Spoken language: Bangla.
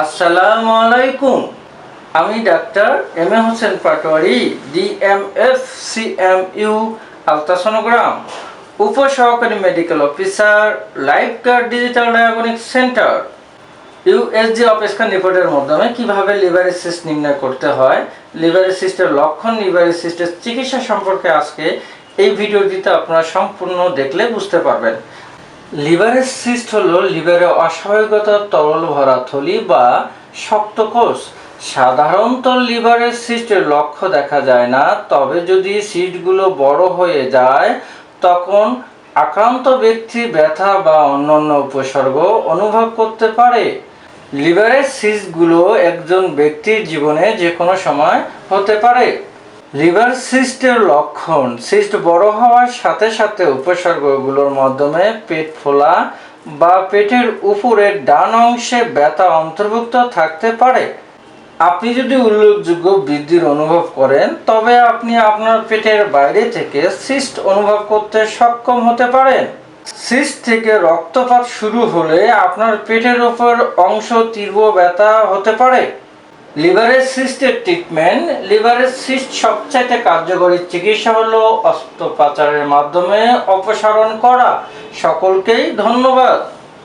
আসসালামু আলাইকুম। আমি doctor M A Hossain Patwari DMF CMU ultrasonogram, উপসহকারী medical officer life guard digital diagnostic centre. USG অপেক্ষা রিপোর্টের মাধ্যমে কীভাবে লিভারের সিস্ট নির্ণয় করতে হয় লিভারের সিস্টের লক্ষণ লিভারের সিস্টের চিকিৎসা সম্পর্কে আজকে এই ভিডিওটিতে আপনারা সম্পূর্ণ দেখলে বুঝতে পারবেন। লিভারের সিস্ট হলো লিভারে অস্বাভাবিকতা, তরল ভরা থলি বা শক্ত কোষ। সাধারণত লিভারের সিস্টের লক্ষ্য দেখা যায় না, তবে যদি সিস্টগুলো বড় হয়ে যায়, তখন আক্রান্ত ব্যক্তি ব্যথা বা অন্যান্য উপসর্গ অনুভব করতে পারে। লিভারের সিস্টগুলো একজন ব্যক্তির জীবনে যে কোনো সময় হতে পারে। লিভার সিস্টের লক্ষণ। সিস্ট বড় হওয়ার সাথে সাথে উপসর্গগুলোর মাধ্যমে পেট ফোলা বা পেটের উপরের ডান অংশে ব্যথা অন্তর্ভুক্ত থাকতে পারে। আপনি যদি উল্লেখযোগ্য বৃদ্ধির অনুভব করেন, তবে আপনি আপনার পেটের বাইরে থেকে সিস্ট অনুভব করতে সক্ষম হতে পারেন। সিস্ট থেকে রক্তপাত শুরু হলে আপনার পেটের ওপর অংশ তীব্র ব্যথা হতে পারে। লিভারের সিস্টের ট্রিটমেন্ট লিভারের সিস্ট সবচাইতে কার্যকরী চিকিৎসা হলো অস্ত্রোপচারের মাধ্যমে অপসারণ করা। সকলকেই ধন্যবাদ।